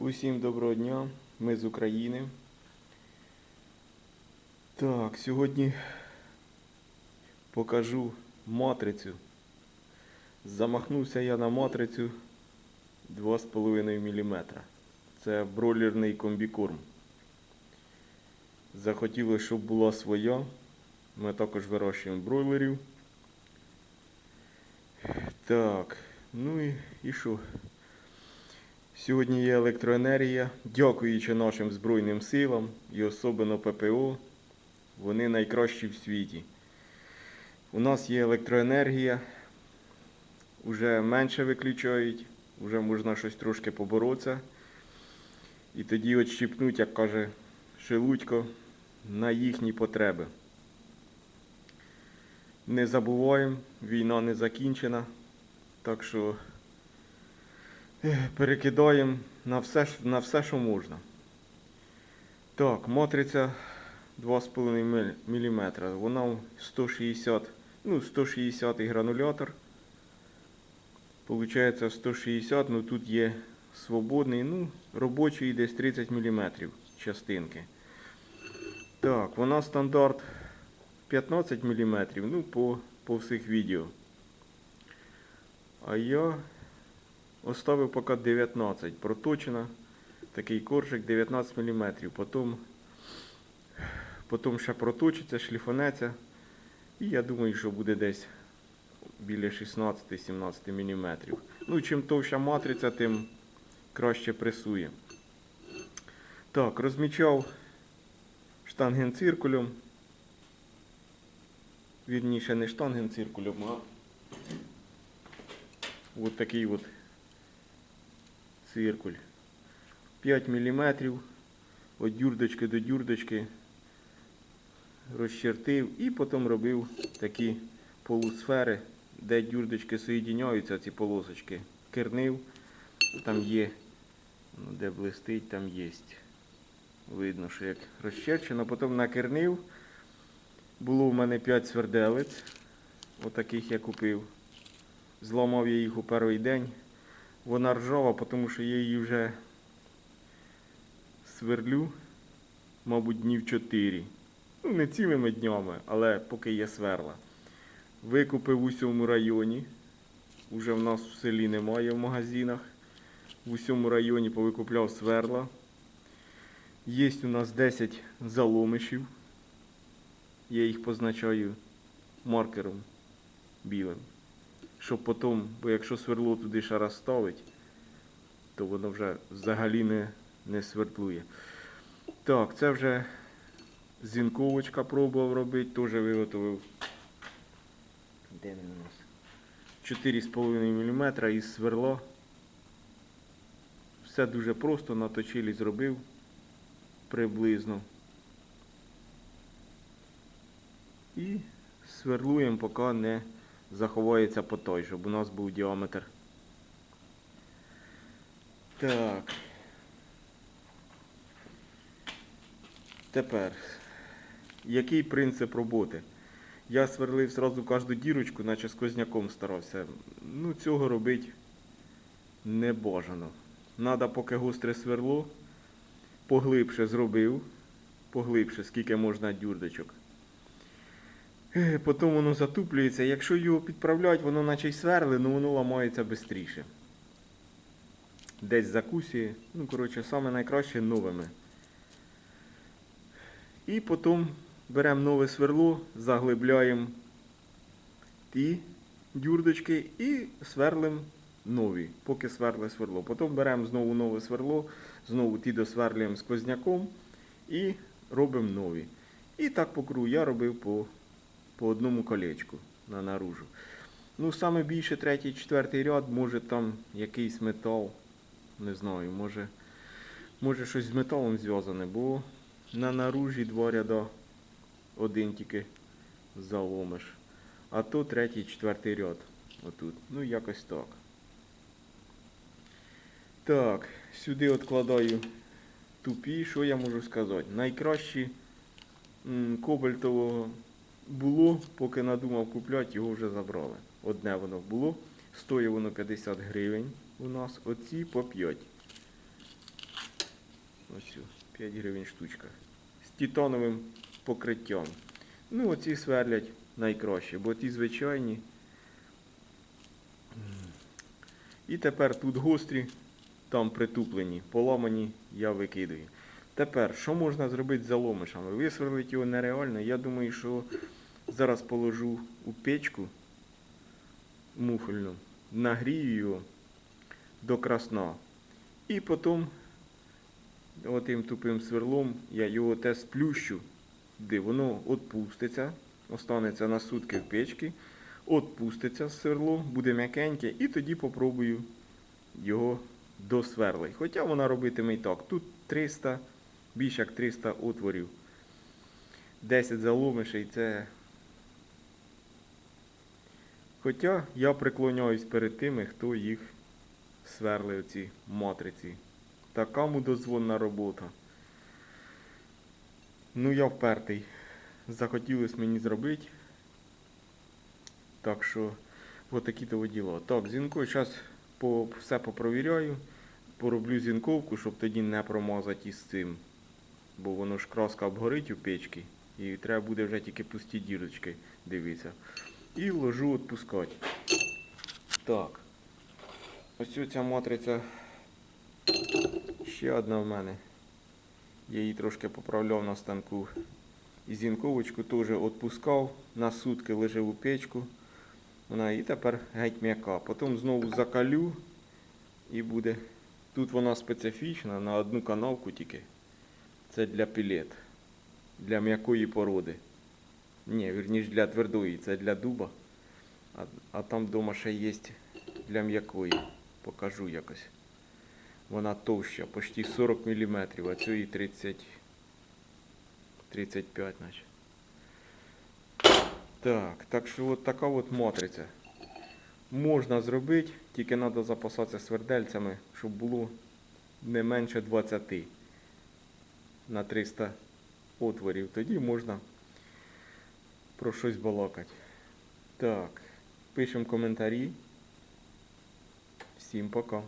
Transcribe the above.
Усім доброго дня, ми з України. Так, сьогодні покажу матрицю. Замахнувся я на матрицю 2,5 мм. Це бройлерний комбікорм. Захотілося, щоб була своя. Ми також вирощуємо бройлерів. Так, ну і, і що? Сьогодні є електроенергія. Дякуючи нашим Збройним силам і особливо ППО, вони найкращі в світі. У нас є електроенергія, вже менше виключають, вже можна щось трошки поборотися. І тоді от як каже Шелудько, на їхні потреби. Не забуваємо, війна не закінчена. Так що перекидаємо на все, на все, що можна. Так, матриця 2,5 мм. Вона 160, ну, 160 гранулятор. Получається 160, ну тут є свободний, ну, робочий десь 30 мм частинки. Так, вона стандарт 15 мм, ну, по, по всіх відео. А я Оставив поки 19. Проточена. Такий коржик 19 мм. Потім, потім ще проточиться, шліфанеться. І я думаю, що буде десь біля 16-17 мм. Ну, чим товща матриця, тим краще пресує. Так, розмічав штангенциркулем. Вірніше, не штангенциркулем, а от такий от циркуль. 5 мм від дюрдочки до дюрдочки розчертив і потім робив такі полусфери, де дюрдочки соєдиняються, ці полосочки. Кернив, там є, ну, де блистить, там є. Видно, що як розчерчено. Потім накернив. Було в мене 5 сверделиць, отаких я купив. Зламав я їх у перший день. Вона ржава, тому що я її вже сверлю, мабуть, днів 4. Ну, не цілими днями, але поки є сверла. Викупив у усьому районі. Уже в нас в селі немає в магазинах. В усьому районі повикупляв сверла. Є у нас 10 заломишів. Я їх позначаю маркером білим щоб потім, бо якщо сверло туди ще раз ставить, то воно вже взагалі не, не свердлує. Так, це вже зінковочка пробував робити, теж виготовив. Де він у нас? 4,5 мм із сверла. Все дуже просто, на точилі зробив приблизно. І сверлуємо, поки не заховається по той, щоб у нас був діаметр. Так. Тепер, який принцип роботи? Я сверлив зразу кожну дірочку, наче сквозняком старався. Ну, цього робити не бажано. Надо, поки гостре сверло, поглибше зробив, поглибше, скільки можна дюрдочок. Е, Потім воно затуплюється. Якщо його підправляють, воно наче й сверли, але воно ламається швидше. Десь закусює. Ну, коротше, саме найкраще новими. І потім беремо нове сверло, заглибляємо ті дюрдочки і сверлимо нові, поки сверли сверло. Потім беремо знову нове сверло, знову ті досверлюємо сквозняком і робимо нові. І так по кругу я робив по по одному колечку на наружу. Ну, саме більше третій, четвертий ряд, може там якийсь метал. Не знаю, може, може щось з металом зв'язане, бо на наружі два ряда один тільки заломиш. А то третій, четвертий ряд. Отут. Ну, якось так. Так, сюди откладаю тупі, що я можу сказати? Найкращі кобальтового було, поки надумав купляти, його вже забрали. Одне воно було. Стоїть воно 50 гривень у нас, оці по 5. Ось 5 гривень штучка. З титановим покриттям. Ну, оці сверлять найкраще, бо ті звичайні. І тепер тут гострі, там притуплені, поламані, я викидаю. Тепер, що можна зробити з заломишами? Висверлити його нереально. Я думаю, що зараз положу у печку муфельну, нагрію його до красна. І потім отим тупим сверлом я його те сплющу, де воно відпуститься, останеться на сутки в печці, відпуститься сверло, буде м'якеньке, і тоді попробую його досверлити. Хоча вона робитиме і так. Тут 300, більше як 300 отворів. 10 заломишей це. Хоча я преклоняюсь перед тими, хто їх сверлив ці матриці. Така мудозвонна робота. Ну, я впертий. Захотілося мені зробити. Так що, отакі то діла. Так, зінкою зараз по, все попровіряю. Пороблю зінковку, щоб тоді не промазати із цим. Бо воно ж краска обгорить у печці. І треба буде вже тільки пусті дірочки дивитися. І ложу відпускати. Так. Ось ця матриця ще одна в мене. Я її трошки поправляв на станку. І зінковочку теж відпускав, на сутки лежив у печку. Вона і тепер геть м'яка. Потім знову закалю і буде. Тут вона специфічна на одну канавку тільки. Це для пілет. Для м'якої породи. Ні, вірніш для твердої, це для дуба. А, а там вдома ще є для м'якої. Покажу якось. Вона товща, почти 40 мм, а цієї 30 35 наче. Так, так що от така от матриця. Можна зробити, тільки треба запасатися свердельцями, щоб було не менше 20 на 300 отворів. Тоді можна про щось балакати. Так, пишемо коментарі. Всім пока.